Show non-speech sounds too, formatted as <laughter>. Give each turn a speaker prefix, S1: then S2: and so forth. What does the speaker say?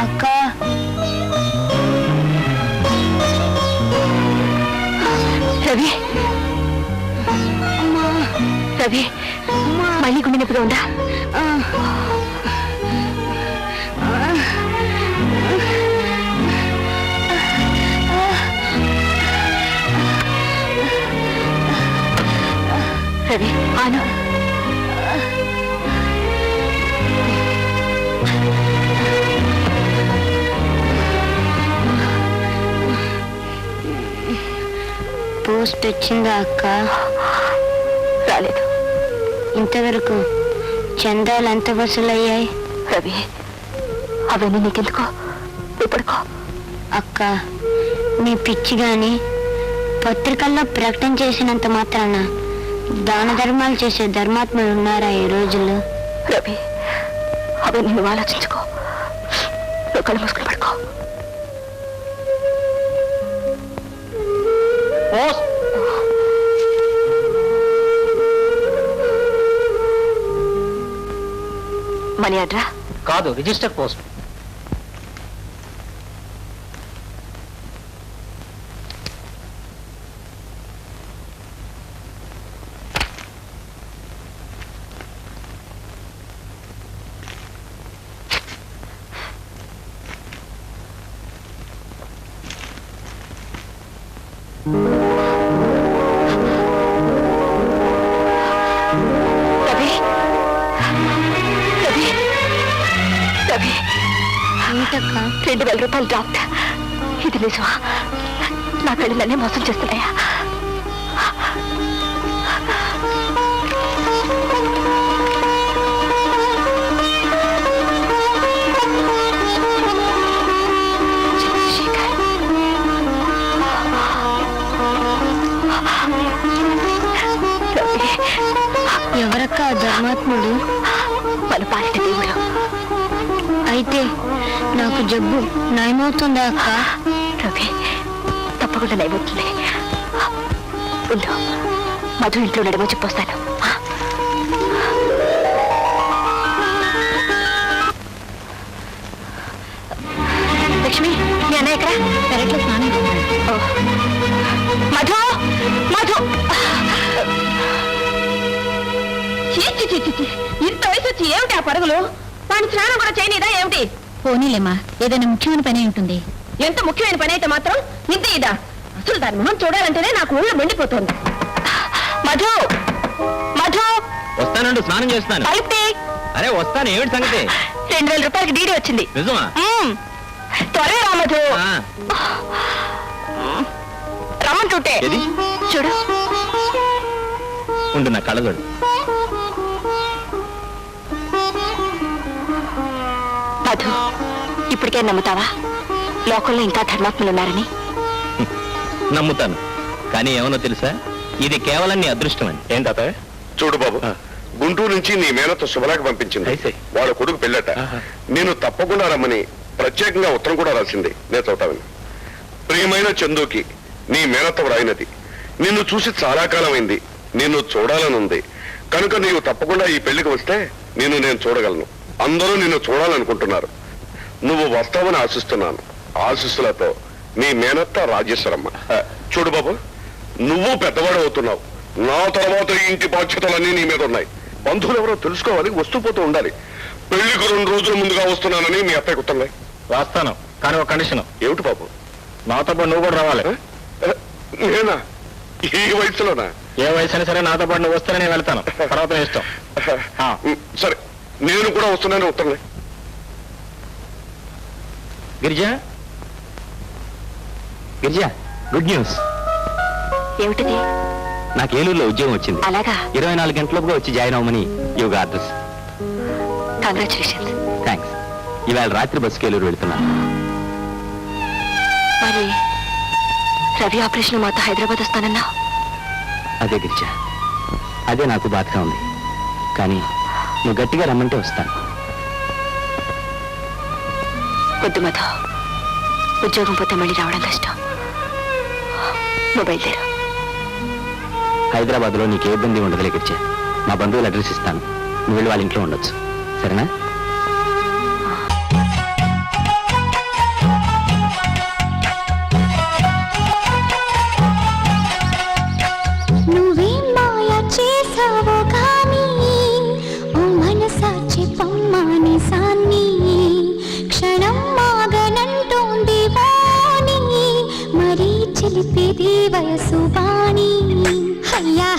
S1: అక్క.
S2: రవి. రవి మళ్ళీ గుండె నొప్పిగా ఉందా? రవి ఆను.
S1: పోస్ట్ వచ్చిందా అక్క?
S2: రాలేదు.
S1: ఇంతవరకు చందాలు ఎంత వసూలయ్యాయి.
S2: రవి అవన్నీ నీకెందుకో? ఇప్పుడుకో. పడుకో
S1: అక్క నీ పిచ్చి కానీ పత్రికల్లో ప్రకటన చేసినంత మాత్రాన దాన ధర్మాలు చేసే ధర్మాత్ములు ఉన్నారా ఈ రోజుల్లో?
S2: రవి అవన్నీ నువ్వు ఆలోచించుకో. నువ్వు కళ్ళు మూసుకుని పడుకో. మనీ అడ్రా?
S3: కాదు రిజిస్టర్ పోస్ట్.
S2: రెండు వేల రూపాయలు డ్రాఫ్ట్ ఇది నిజమా? నా కళ్ళు నన్నే మోసం చేస్తున్నాయా?
S1: ఆ ధర్మాత్ముడు
S2: పాలిట దేవుడు.
S1: అయితే నాకు జబ్బు నయమవుతుందా అక్క?
S2: రవి తప్పకుండా నైపోతుంది ఉండు మధు ఇంట్లో నడమో చెప్పొస్తాను లక్ష్మి మీ అన్నయ్య ఎక్కడ? పెరట్లో స్నానం. మధు మధు. చీచి చీచి ఇంత వయసు వచ్చి ఏమిటి ఆ పరుగులు? వాని స్నానం కూడా చేయనీదా ఏమిటి?
S1: పోనీలేమ్మా ఏదైనా ముఖ్యమైన పని ఉంటుంది.
S2: ఎంత ముఖ్యమైన పని అయితే మాత్రం ఇంత ఇదా. అసలు దాని మొహం చూడాలంటేనే నాకు ఊళ్ళో మండిపోతుంది. మధు! మధు!
S3: వస్తానండు స్నానం చేస్తాను.
S2: తలుపుతీ
S3: అరే వస్తాను. ఏమిటి సంగతి?
S2: రెండు వేల రూపాయలకి డీడీ వచ్చింది.
S3: నిజమా.
S2: త్వరగా రా మధు.
S3: ఆ,
S2: రమ్మంటుంటే
S3: ఏది?
S2: చూడు.
S3: ఉండు నా కళ్ళజోడు.
S2: మధు ఇప్పటికే నమ్ముతావా? లోకంలో ఇంకా ధర్మాత్ములు ఉన్నారని. <laughs>
S3: నమ్ముతాను. కానీ ఏమన్నా తెలుసా? ఇది కేవలం నీ అదృష్టం అని. ఏం తాత
S4: చూడు బాబు. గుంటూరు నుంచి నీ మేనత్త శుభలాకి పంపించింది.
S3: అయితే.
S4: వాళ్ళ కొడుకు పెళ్ళట.
S3: ఆహా.
S4: నేను తప్పకుండా రమ్మని ప్రత్యేకంగా ఉత్తరం కూడా రాసింది నేను చదువుతాను ప్రియమైన చందుకి నీ మేనత్త వ్రాయినది. నిన్ను చూసి చాలా కాలమైంది. నిన్ను చూడాలనుంది. కనుక నీవు తప్పకుండా ఈ పెళ్ళికి వస్తే నిన్ను నేను చూడగలను. అందరూ నిన్ను చూడాలనుకుంటున్నారు. నువ్వు వస్తావని ఆశిస్తున్నాను. ఆశీస్సులతో నీ మేనత్త రాజేశ్వరమ్మ. చూడు బాబు నువ్వు పెద్దవాడు అవుతున్నావు. నా తర్వాత ఇంటి బాధ్యతలన్నీ నీ మీద ఉన్నాయి. బంధువులు ఎవరో తెలుసుకోవాలి వస్తూ పోతూ ఉండాలి. పెళ్ళికి రెండు రోజుల ముందుగా వస్తున్నానని మీ అత్తయ్య గుర్తున్నాయి
S3: రాస్తాను కానీ ఒక కండిషన్.
S4: ఏమిటి బాబు?
S3: నాతో పాటు నువ్వు కూడా రావాలి.
S4: నేనా? ఈ వయసులోనా?
S3: ఏ వయసు అయినా సరే నాతో పాటు నువ్వు వస్తేనే నేను వెళ్తాను. తర్వాత ఇష్టం.
S4: సరే. నేను కూడా వస్తున్నాను ఉత్తరం
S3: గిరిజ? గిరిజ గుడ్ న్యూస్
S2: ఏమిటిది?
S3: నాకు ఏలూరులో ఉద్యోగం వచ్చింది.
S2: అలాగా?
S3: ఇరవై నాలుగు గంటలపుగా వచ్చి జాయిన్ అవ్వమని యువ అడ్రస్
S2: కంగ్రాచులేషన్స్
S3: థ్యాంక్స్ ఇవాళ రాత్రి బస్సుకి ఏలూరు వెళ్తున్నాను.
S2: మరి రవి ఆపరేషన్ మాతో హైదరాబాద్ వస్తానన్నా
S3: అదే గిరిజ. అదే నాకు బాధగా ఉంది. కానీ నువ్వు గట్టిగా రమ్మంటే వస్తాను.
S2: వద్దు మధు. ఉద్యోగం పోతే మళ్ళీ రావడం కష్టం. నువ్వు బయలుదేరు
S5: హైదరాబాద్లో నీకు ఏ ఇబ్బంది ఉండదులే గిరిజ మా బంధువులు అడ్రస్ ఇస్తాను. నువ్వు వెళ్ళి వాళ్ళ ఇంట్లో ఉండొచ్చు. సరేనా?
S6: చిలిపేది వయసు బాణి. అయ్యా